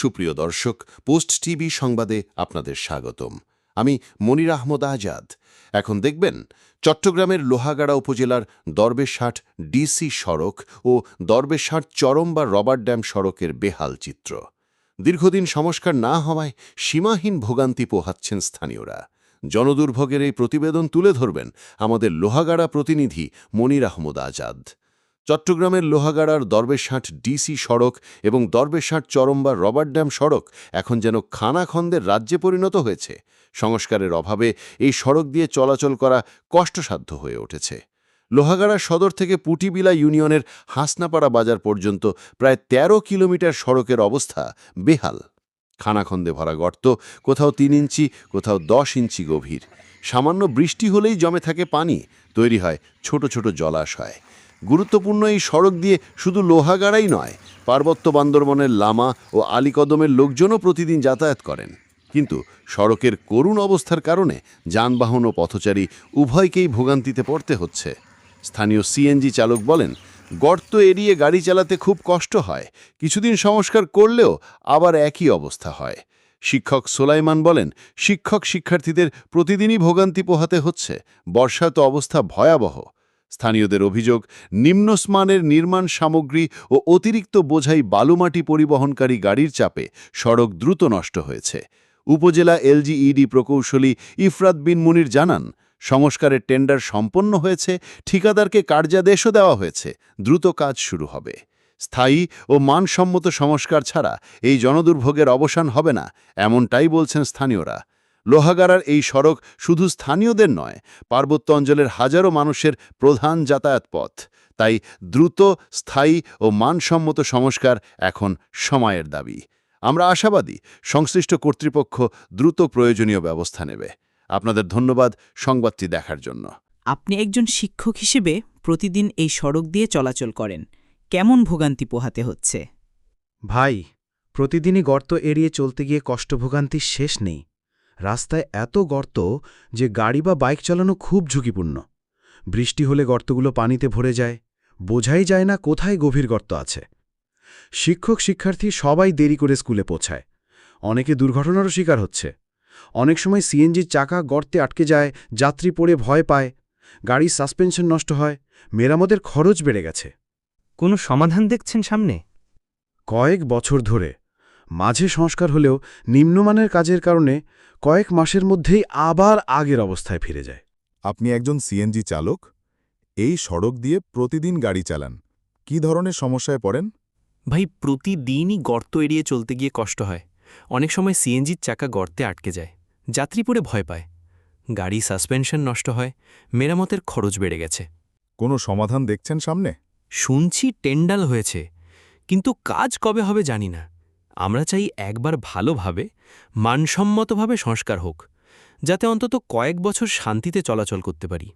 সুপ্রিয় দর্শক, post TV সংবাদে আপনাদের স্বাগতম। আমি মনির আহমদ আজাদ। এখন দেখবেন, চট্টগ্রামের লোহাগাড়া উপজেলার দরবেশাট ডিসি সড়ক ও দরবেশহাট চরম বা রবার ড্যাম সড়কের বেহাল চিত্র। দীর্ঘদিন সংস্কার না হওয়ায় সীমাহীন ভোগান্তি পোহাচ্ছেন স্থানীয়রা। জনদুর্ভোগের এই প্রতিবেদন তুলে ধরবেন আমাদের লোহাগাড়া প্রতিনিধি মনির আহমদ আজাদ। চট্টগ্রামের লোহাগাড়ার দরবেশহাট ডিসি সড়ক এবং দরবেশহাট চরম্বা রবার্ট ড্যাম সড়ক এখন যেন খানাখন্দের রাজ্যে পরিণত হয়েছে। সংস্কারের অভাবে এই সড়ক দিয়ে চলাচল করা কষ্টসাধ্য হয়ে উঠেছে। লোহাগাড়া সদর থেকে পুটিবিলা ইউনিয়নের হাসনাপাড়া বাজার পর্যন্ত প্রায় ১৩ কিলোমিটার সড়কের অবস্থা বেহাল। খানাখন্দে ভরা গর্ত, কোথাও তিন ইঞ্চি, কোথাও দশ ইঞ্চি গভীর। সামান্য বৃষ্টি হলেই জমে থাকে পানি। তৈরি হয় ছোট ছোট জলাশয়। গুরুত্বপূর্ণ এই সড়ক দিয়ে শুধু লোহাগাড়াই নয়, পার্বত্য বান্দরবনের লামা ও আলীকদমের লোকজনও প্রতিদিন যাতায়াত করেন। কিন্তু সড়কের করুণ অবস্থার কারণে যানবাহন ও পথচারী উভয়কেই ভোগান্তিতে পড়তে হচ্ছে। স্থানীয় সিএনজি চালক বলেন, গর্ত এড়িয়ে গাড়ি চালাতে খুব কষ্ট হয়, কিছুদিন সংস্কার করলেও আবার একই অবস্থা হয়। শিক্ষক সোলাইমান বলেন, শিক্ষক শিক্ষার্থীদের প্রতিদিনই ভোগান্তি পোহাতে হচ্ছে বর্ষাত অবস্থা ভয়াবহ। স্থানীয়দের অভিযোগ, নিম্নস্মানের নির্মাণ সামগ্রী ও অতিরিক্ত বোঝাই বালুমাটি পরিবহনকারী গাড়ির চাপে সড়ক দ্রুত নষ্ট হয়েছে। উপজেলা এলজিইডি প্রকৌশলী ইফরাত বিন মুনির জানান, সংস্কারের টেন্ডার সম্পন্ন হয়েছে, ঠিকাদারকে কার্যাদেশও দেওয়া হয়েছে, দ্রুত কাজ শুরু হবে। স্থায়ী ও মানসম্মত সংস্কার ছাড়া এই জনদুর্ভোগের অবসান হবে না, এমনটাই বলছেন স্থানীয়রা। লোহাগাড়ার এই সড়ক শুধু স্থানীয়দের নয় পার্বত্য অঞ্চলের হাজারো মানুষের প্রধান যাতায়াত পথ। তাই দ্রুত স্থায়ী ও মানসম্মত সংস্কার এখন সময়ের দাবি। আমরা আশাবাদী সংশ্লিষ্ট কর্তৃপক্ষ দ্রুত প্রয়োজনীয় ব্যবস্থা নেবে। আপনাদের ধন্যবাদ সংবাদটি দেখার জন্য। আপনি একজন শিক্ষক হিসেবে প্রতিদিন এই সড়ক দিয়ে চলাচল করেন। কেমন ভোগান্তি পোহাতে হচ্ছে? ভাই প্রতিদিনই গর্ত এড়িয়ে চলতে গিয়ে কষ্টভোগান্তির শেষ নেই। রাস্তায় এত গর্ত যে গাড়ি বা বাইক চালানো খুব ঝুঁকিপূর্ণ। বৃষ্টি হলে গর্তগুলো পানিতে ভরে যায় বোঝাই যায় না কোথায় গভীর গর্ত আছে। শিক্ষক শিক্ষার্থী সবাই দেরি করে স্কুলে পৌঁছায়। অনেকে দুর্ঘটনারও শিকার হচ্ছে। অনেক সময় সিএনজির চাকা গর্তে আটকে যায় যাত্রী পড়ে ভয় পায় গাড়ির সাসপেনশন নষ্ট হয় মেরামতের খরচ বেড়ে গেছে। কোনো সমাধান দেখছেন সামনে? কয়েক বছর ধরে মাঝে সংস্কার হলেও নিম্নমানের কাজের কারণে কয়েক মাসের মধ্যেই আবার আগের অবস্থায় ফিরে যায়। আপনি একজন সিএনজি চালক এই সড়ক দিয়ে প্রতিদিন গাড়ি চালান কি ধরনের সমস্যায় পড়েন? ভাই প্রতিদিনই গর্ত এড়িয়ে চলতে গিয়ে কষ্ট হয়। অনেক সময় সিএনজির চাকা গর্তে আটকে যায় যাত্রী পড়ে ভয় পায়। গাড়ি সাসপেনশন নষ্ট হয় মেরামতের খরচ বেড়ে গেছে। কোনো সমাধান দেখছেন সামনে? শুনছি টেন্ডাল হয়েছে কিন্তু কাজ কবে হবে জানি না। আমরা চাই একবার ভালোভাবে, মানসম্মতভাবে সংস্কার হোক, যাতে অন্তত কয়েক বছর শান্তিতে চলাচল করতে পারি।